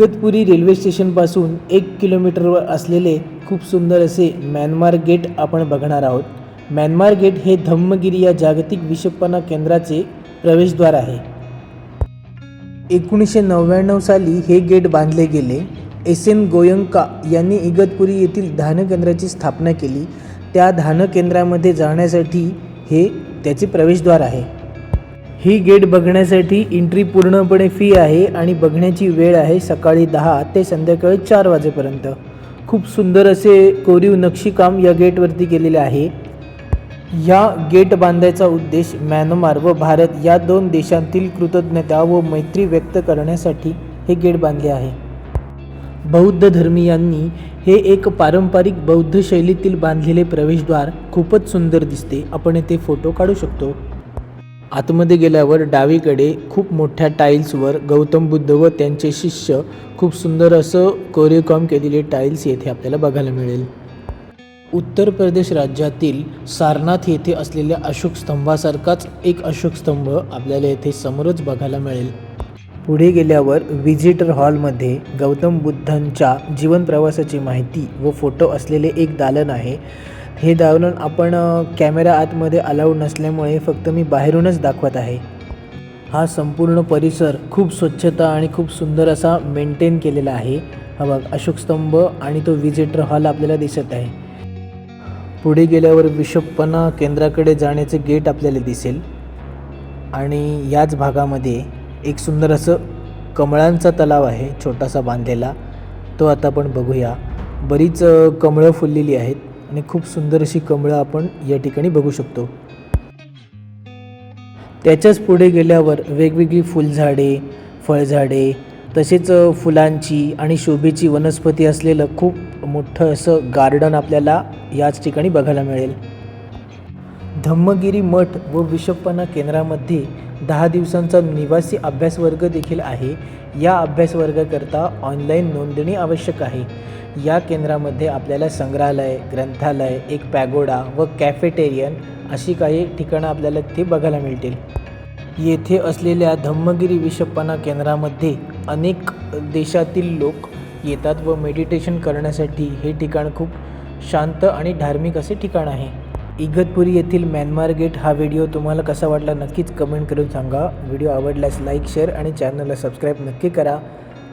Igatpuri railway स्टेशनपासून एक किलोमीटरवर असलेले खूप सुंदर असे म्यानमार गेट आपण बघणार आहोत. म्यानमार गेट हे धम्मगिरी या जागतिक विषपणा केंद्राचे प्रवेशद्वार आहे. एकोणीसशे नव्याण्णव साली हे गेट बांधले गेले. एस एन गोयंका यांनी इगतपुरी येथील धानकेंद्राची स्थापना केली. त्या धानकेंद्रामध्ये जाण्यासाठी हे त्याचे प्रवेशद्वार आहे. ही गेट बघण्यासाठी एंट्री पूर्णपणे फी आहे आणि बघण्याची वेळ आहे सकाळी दहा ते संध्याकाळी चार वाजेपर्यंत. खूप सुंदर असे कोरीव नक्षीकाम या गेटवरती केलेले आहे. या गेट बांधायचा उद्देश म्यानमार व भारत या दोन देशांतील कृतज्ञता व मैत्री व्यक्त करण्यासाठी हे गेट बांधले आहे. बौद्ध धर्मीयांनी हे एक पारंपरिक बौद्ध शैलीतील बांधलेले प्रवेशद्वार खूपच सुंदर दिसते. आपण येथे फोटो काढू शकतो. आतमध्ये गेल्यावर डावीकडे खूप मोठ्या टाईल्सवर गौतम बुद्ध व त्यांचे शिष्य खूप सुंदर असं कोरिओकॉम केलेले टाईल्स येथे आपल्याला बघायला मिळेल. उत्तर प्रदेश राज्यातील सारनाथ येथे असलेल्या अशोक स्तंभासारखाच एक अशोक स्तंभ आपल्याला येथे समोरच बघायला मिळेल. पुढे गेल्यावर व्हिजिटर हॉलमध्ये गौतम बुद्धांच्या जीवन प्रवासाची माहिती व फोटो असलेले एक दालन आहे. हे दालन आपण कॅमेरा आतमध्ये अलाउड नसल्यामुळे फक्त मी बाहेरूनच दाखवत आहे. हा संपूर्ण परिसर खूप स्वच्छता आणि खूप सुंदर असा मेंटेन केलेला आहे. हा बघ अशोक स्तंभ आणि तो विजिटर हॉल आपल्याला दिसत आहे. पुढे गेल्यावर विषपणा केंद्राकडे जाण्याचे गेट आपल्याला दिसेल. आणि याच भागामध्ये एक सुंदर असं कमळांचा तलाव आहे छोटासा बांधलेला. तो आता आपण बघूया. बरीच कमळं फुललेली आहेत. आणि खूप सुंदर अशी कमळं आपण या ठिकाणी बघू शकतो. त्याच्याच पुढे गेल्यावर वेगवेगळी फुलझाडे फळझाडे तसेच फुलांची आणि शोभेची वनस्पती असलेलं खूप मोठं असं गार्डन आपल्याला याच ठिकाणी बघायला मिळेल. धम्मगिरी मठ व विषप्पना केंद्रामध्ये दहा दिवसांचा निवासी अभ्यास वर्ग देखील आहे. या अभ्यास वर्गाकरता ऑनलाईन नोंदणी आवश्यक आहे. या केंद्रामध्ये आपल्याला संग्रहालय ग्रंथालय एक पॅगोडा व कॅफेटेरियन अशी काही ठिकाणं आपल्याला ते बघायला मिळतील. येथे असलेल्या धम्मगिरी विषपणा केंद्रामध्ये अनेक देशातील लोक येतात व मेडिटेशन करण्यासाठी हे ठिकाण खूप शांत आणि धार्मिक असे ठिकाण आहे. इगतपुरी येथील म्यानमार गेट हा व्हिडिओ तुम्हाला कसा वाटला नक्कीच कमेंट करून सांगा. व्हिडिओ आवडल्यास लाईक शेअर आणि चॅनलला सबस्क्राईब नक्की करा.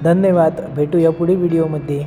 धन्यवाद. भेटूया पुढील व्हिडिओमध्ये.